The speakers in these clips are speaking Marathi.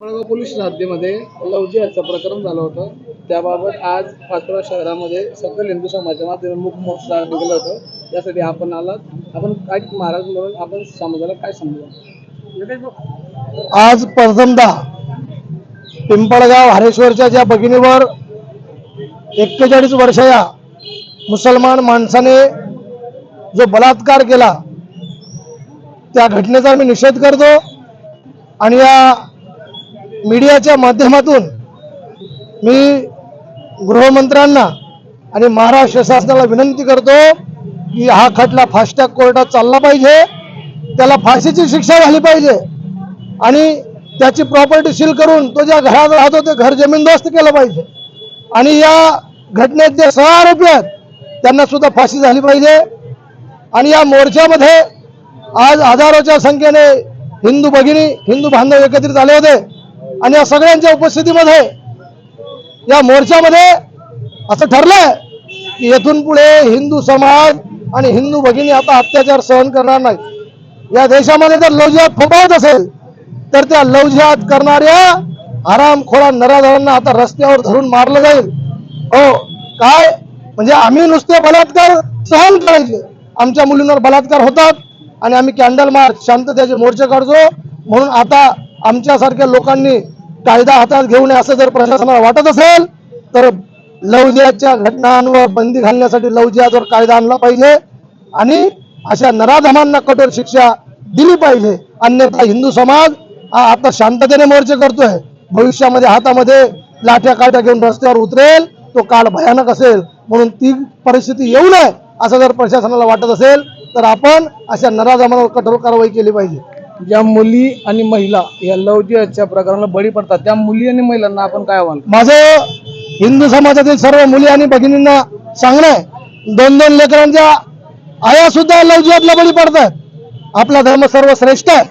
पिंपळगाव पोलीस हद्दीमध्ये लवजी हत्या प्रकरण झालं होतं. त्याबाबत आज पाचोरा शहरामध्ये सकल हिंदू समाजाच्या माध्यमातून मुख मोर्चा निघालं होतं. त्यासाठी आपण आलात. आपण काय महाराज म्हणून आपण समाजाला काय समजू? आज प्रथमदा पिंपळगाव हरेश्वरच्या ज्या भगिनीवर एक्केचाळीस वर्ष या मुसलमान माणसाने जो बलात्कार केला त्या घटनेचा मी निषेध करतो. आणि या मीडियाच्या माध्यमातून मी गृहमंत्र्यांना आणि महाराष्ट्र शासनाला विनंती करतो की हा खटला फास्टॅग कोर्टात चालला पाहिजे त्याला फाशीची शिक्षा झाली पाहिजे आणि त्याची प्रॉपर्टी सील करून तो ज्या घरात राहतो ते घर जमीनदोस्त केलं पाहिजे. आणि या घटनेत जे सहा आरोपी आहेत त्यांना सुद्धा फाशी झाली पाहिजे. आणि या मोर्चामध्ये आज हजारोच्या संख्येने हिंदू भगिनी हिंदू बांधव एकत्रित आले होते. आणि या सगळ्यांच्या उपस्थितीमध्ये या मोर्चामध्ये असं ठरलंय की येथून पुढे हिंदू समाज आणि हिंदू भगिनी आता अत्याचार सहन करणार नाही या देशामध्ये जर लवजिहात फोपावत असेल तर त्या लवजिहात करणाऱ्या आरामखोरा नराधरांना आता रस्त्यावर धरून मारलं जाईल. हो काय? म्हणजे आम्ही नुसते बलात्कार सहन करायचे. आमच्या मुलींवर बलात्कार होतात आणि आम्ही कॅन्डल मार्च शांततेचे मोर्चे काढतो. म्हणून आता आमच्यासारख्या लोकांनी कायदा हातात घेऊ नये असं जर प्रशासनाला वाटत असेल तर लवजियाच्या घटनांवर बंदी घालण्यासाठी लवजिहातवर कायदा आणला पाहिजे आणि अशा नराधमांना कठोर शिक्षा दिली पाहिजे. अन्यथा हिंदू समाज हा आता शांततेने मोर्चे करतोय. भविष्यामध्ये हातामध्ये लाठ्या काठ्या घेऊन रस्त्यावर उतरेल तो काळ भयानक असेल. म्हणून ती परिस्थिती येऊ नये असं जर प्रशासनाला वाटत असेल तर आपण अशा नराधमांवर कठोर कारवाई केली पाहिजे. ज्या मुली आणि महिला या लवजी हत्या प्रकरणाला बळी पडतात. त्या मुली आणि महिलांना आपण काय आव्हान? माझं हिंदू समाजातील सर्व मुली आणि भगिनींना सांगणं आहे. दोन दोन लेकरांच्या आया सुद्धा लवजियातला बळी पडतात. आपला धर्म सर्वश्रेष्ठ आहे.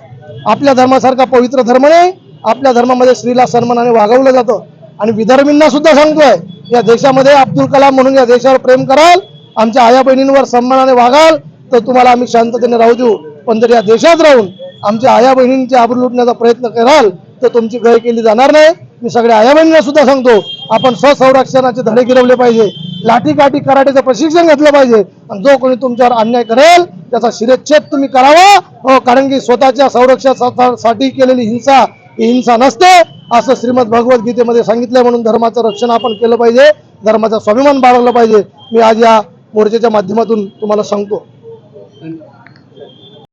आपल्या धर्मासारखा पवित्र धर्म नाही. आपल्या धर्मामध्ये स्त्रीला सन्मानाने वागवलं जातं. आणि विदर्भींना सुद्धा सांगतोय या देशामध्ये अब्दुल कलाम म्हणून या देशावर प्रेम कराल आमच्या आया बहिणींवर सन्मानाने वागाल तर तुम्हाला आम्ही शांततेने राहू देऊ. पण जर या देशात राहून आमच्या आया बहिणींची आबरू लुटण्याचा प्रयत्न कराल तर तुमची गय केली जाणार नाही. मी सगळ्या आया बहिणींना सुद्धा सांगतो आपण स्वसंरक्षणाचे धडे गिरवले पाहिजे. लाठी काठी कराटेचं प्रशिक्षण घेतलं पाहिजे. आणि जो कोणी तुमच्यावर अन्याय करेल त्याचा शिरच्छेद तुम्ही करावा. हो कारण की स्वतःच्या संरक्षणासाठी केलेली हिंसा ही हिंसा नसते असं श्रीमद भगवद्गीतेमध्ये सांगितलंय. म्हणून धर्माचं रक्षण आपण केलं पाहिजे. धर्माचा स्वाभिमान बाळगला पाहिजे. मी आज या मोर्चाच्या माध्यमातून तुम्हाला सांगतो. धन्यवाद.